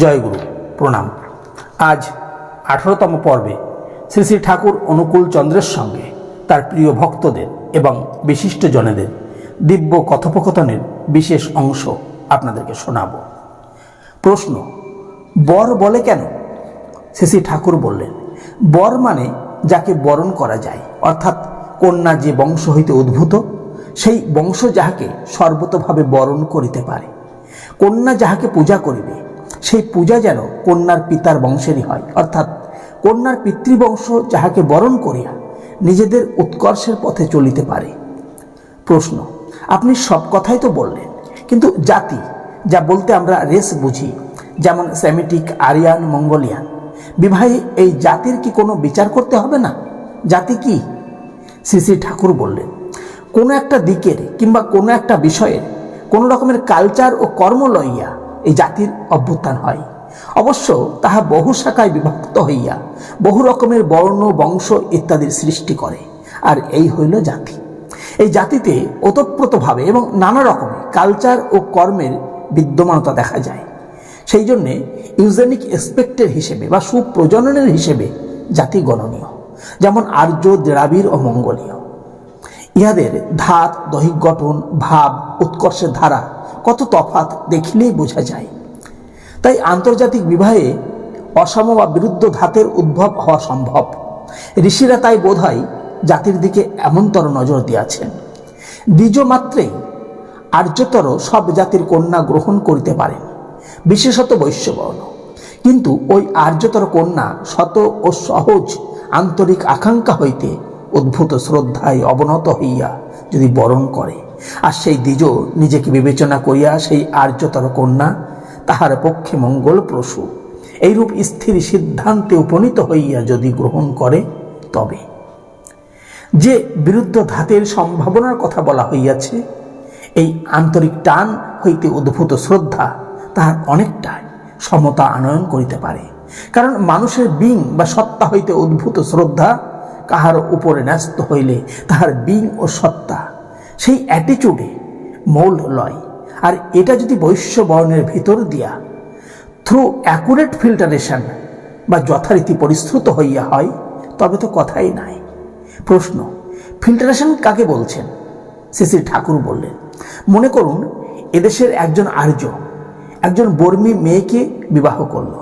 জয়গুরু, প্রণাম। আজ আঠারোতম পর্বে শ্রী শ্রী ঠাকুর অনুকূল চন্দ্রের সঙ্গে তার প্রিয় ভক্তদের এবং বিশিষ্ট জনেদের দিব্য কথোপকথনের বিশেষ অংশ আপনাদেরকে শোনাব। প্রশ্ন, বর বলে কেন? শ্রী শ্রী ঠাকুর বললেন, বর মানে যাকে বরণ করা যায়, অর্থাৎ কন্যা যে বংশ হইতে উদ্ভূত, সেই বংশ যাহাকে সর্বতভাবে বরণ করিতে পারে। কন্যা যাহাকে পূজা করিবে সেই পূজা যেন কন্যার পিতার বংশেরই হয়। অর্থাৎ কন্যার পিতৃবংশ যাহাকে বরণ করিয়া নিজেদের উৎকর্ষের পথে চলিতে পারে। প্রশ্ন, আপনি সব কথাই তো বললেন, কিন্তু জাতি, যা বলতে আমরা রেস বুঝি, যেমন সেমিটিক, আরিয়ান, মঙ্গোলিয়ান, বিবাহে এই জাতির কি কোনো বিচার করতে হবে না? জাতি কি? শ্রী শ্রী ঠাকুর বললেন, কোনো একটা দিকের কিংবা কোনো একটা বিষয়ের কোনো রকমের কালচার ও কর্ম লইয়া এই জাতির অভ্যুত্থান হয়। অবশ্য তাহা বহু শাখায় বিভক্ত হইয়া বহু রকমের বর্ণ, বংশ ইত্যাদির সৃষ্টি করে, আর এই হইল জাতি। এই জাতিতে ওতপ্রোতভাবে এবং নানা রকমের কালচার ও কর্মের বিদ্যমানতা দেখা যায়। সেই জন্যে ইউজেনিক এসপেক্টের হিসেবে বা সুপ্রজননের হিসেবে জাতি গণনীয়, যেমন আর্য, দ্রাবিড় ও মঙ্গোলীয়। ইহাদের ধাত, দৈহিক গঠন, ভাব, উৎকর্ষের ধারা কত তফাত দেখিলেই বোঝা যায়। তাই আন্তর্জাতিক বিবাহে অসম বা বিরুদ্ধ ধাতের উদ্ভব হওয়া সম্ভব। ঋষিরা তাই বোধহয় জাতির দিকে এমনতর নজর দিয়াছেন। দ্বিজ মাত্রেই আর্যতর সব জাতির কন্যা গ্রহণ করিতে পারেন, বিশেষত বৈশ্যবর্ণ। কিন্তু ওই আর্যতর কন্যা শত ও সহজ আন্তরিক আকাঙ্ক্ষা হইতে উদ্ভূত শ্রদ্ধায় অবনত হইয়া যদি বরণ করে, আর সেই দ্বিজ নিজেকে বিবেচনা করিয়া সেই আর্যতর কন্যা তাহার পক্ষে মঙ্গল প্রসূ এইরূপ স্থির সিদ্ধান্তে উপনীত হইয়া যদি গ্রহণ করে, তবে যে বিরুদ্ধ ধাতের সম্ভাবনার কথা বলা হইয়াছে, এই আন্তরিক টান হইতে উদ্ভূত শ্রদ্ধা তাহার অনেকটাই সমতা আনয়ন করিতে পারে। কারণ মানুষের বিং বা সত্তা হইতে উদ্ভূত শ্রদ্ধা কাহার উপরে ন্যস্ত হইলে তাহার বিং ও সত্তা। সেই অ্যাটিচিউডে মৌল লয়। আর এটা যদি বৈশ্য বর্ণের ভিতর দিয়া থ্রু অ্যাকুরেট ফিল্টারেশন বা যথারীতি পরিশ্রুত হইয়া হয়, তবে তো কথাই নাই। প্রশ্ন ফিল্টারেশন কাকে বলছেন? শ্রী ঠাকুর বললেন, মনে করুন, এদেশের একজন আর্য, একজন বর্মী মেয়েকে বিবাহ করল।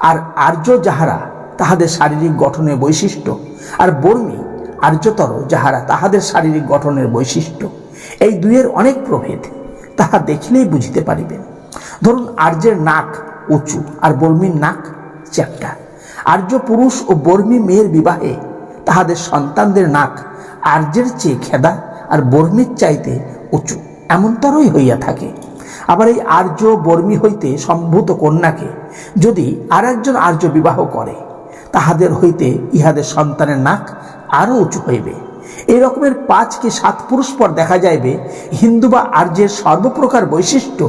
আর আর্য যাহারা তাহাদের শারীরিক গঠনের বৈশিষ্ট্য, আর বর্মী আর্যতর যাহারা তাহাদের শারীরিক গঠনের বৈশিষ্ট্য, এই দুইয়ের অনেক প্রভেদ তাহা দেখিলেই বুঝিতে পারিবেন ধরুন আর্যের নাক উঁচু আর বর্মীর নাক চ্যাপ্টা। আর্য পুরুষ ও বর্মী মেয়ের বিবাহে তাহাদের সন্তানদের নাক আর্যের চেয়ে খেদা আর বর্মীর চাইতে উঁচু, এমনতরই হইয়া থাকে। আবার এই আর্য বর্মী হইতে সম্ভূত কন্যাকে যদি আর একজন আর্য বিবাহ করে তাহাদের হইতে ইহাদের সন্তানের নাক আরও উঁচু হইবে। এই রকমের পাঁচ কি সাত পুরুষ পর দেখা যাইবে, হিন্দু বা আর্যের সর্বপ্রকার বৈশিষ্ট্য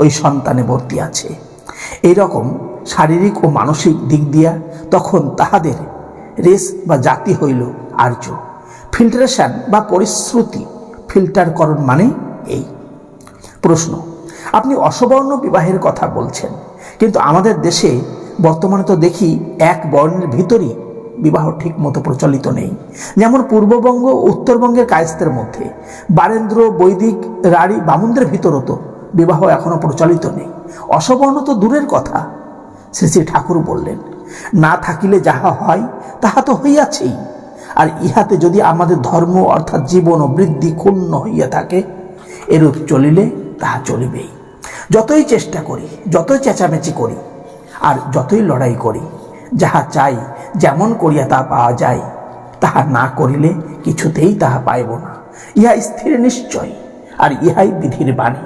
ওই সন্তানে ভর্তি আছে। এই রকম শারীরিক ও মানসিক দিক দিয়া তখন তাহাদের রেস বা জাতি হইল আর্য। ফিল্টারেশন বা পরিশ্রুতি, ফিল্টারকরণ মানে এই। প্রশ্ন, আপনি অসবর্ণ বিবাহের কথা বলছেন, কিন্তু আমাদের দেশে বর্তমানে তো দেখি এক বর্ণের ভিতরই বিবাহ ঠিক মতো প্রচলিত নেই। যেমন পূর্ববঙ্গ উত্তরবঙ্গের কায়স্তের মধ্যে। বারেন্দ্র, বৈদিক রাড়ি বামুনদের ভিতরও তো বিবাহ এখনও প্রচলিত নেই। অসবর্ণ তো দূরের কথা, শ্রী শ্রী ঠাকুর বললেন। না থাকিলে যাহা হয়, তাহা তো হইয়াছেই। আর ইহাতে যদি আমাদের ধর্ম অর্থাৎ জীবন ও বৃদ্ধি ক্ষুণ্ণ হইয়া থাকে, এরূপ চলিলে তাহা চলিবেই। যতই চেষ্টা করি, যতই চেঁচামেচি করি আর যতই লড়াই করি, যাহা চাই, যেমন করিয়া তা পাওয়া যায়, তাহা না করিলে কিছুতেই তাহা পাইব না। ইহা স্থির নিশ্চয়, আর ইহাই বিধির বাণী।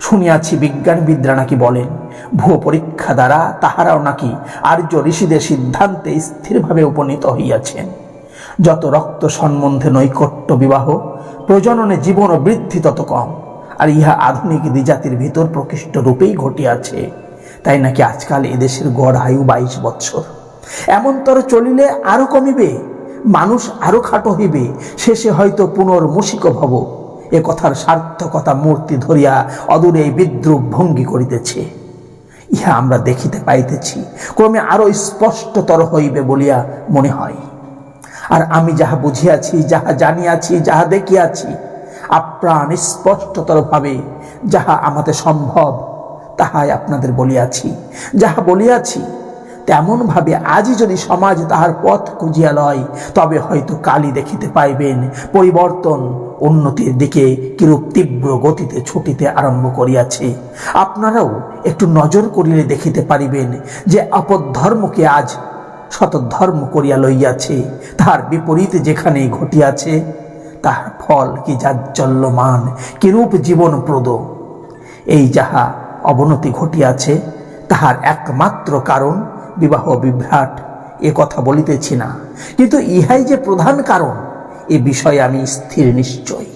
শুনিয়াছি বিজ্ঞানবিদরা নাকি বলেন ভূ পরীক্ষা দ্বারা তাহারাও নাকি আর্য ঋষিদের সিদ্ধান্তে স্থিরভাবে উপনীত হইয়াছেন। যত রক্ত সম্বন্ধে নৈকট্য বিবাহ, প্রজননে জীবন বৃদ্ধি তত কম, আর ইহা আধুনিক দ্বিজাতির ভিতর প্রকৃষ্ট রূপেই ঘটিয়াছে। তাই নাকি আজকাল এদেশের গড় আয়ু বাইশ বৎসর? এমনতর চলিলে আরও কমিবে, মানুষ আরও খাটো হইবে, শেষে হয়তো পুনর্মূষিক ভব। এ কথার সার্থকতা মূর্তি ধরিয়া অদূরে বিদ্রুপ ভঙ্গি করিতেছে। ইহা আমরা দেখিতে পাইতেছি, ক্রমে আরও স্পষ্টতর হইবে বলিয়া মনে হয়। আর আমি যাহা বুঝিয়াছি, যাহা জানিয়াছি, যাহা দেখিয়াছি, আপ্রাণ স্পষ্টতর ভাবে যাহা আমাদের সম্ভব তাহাই আপনাদের বলিয়াছি। যাহা বলিয়াছি, তেমনভাবে আজই যদি সমাজ তাহার পথ খুঁজিয়া লয়, তবে হয়তো কালই দেখিতে পাইবেন, পরিবর্তন উন্নতির দিকে কিরূপ তীব্র গতিতে ছুটিতে আরম্ভ করিয়াছে। আপনারাও একটু নজর করিলে দেখিতে পারিবেন যে অপধর্মকে আজ শতধর্ম করিয়া লইয়াছে। তাহার বিপরীত যেখানে ঘটিয়াছে, তাহার ফল কি জাজ্জল্যমান, কিরূপ জীবনপ্রদ? এই যাহা অবনতি ঘটিয়াছে, তাহার একমাত্র কারণ বিবাহ বিভ্রাট। এ কথা বলিতেছি না, কিন্তু ইহাই যে প্রধান কারণ, এ বিষয়ে আমি স্থির নিশ্চয়।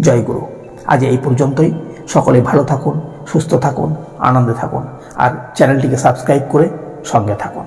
জয়গুরু আজ এই পর্যন্তই। সকলে ভালো থাকুন, সুস্থ থাকুন, আনন্দে থাকুন, আর চ্যানেলটিকে সাবস্ক্রাইব করে সঙ্গে থাকুন।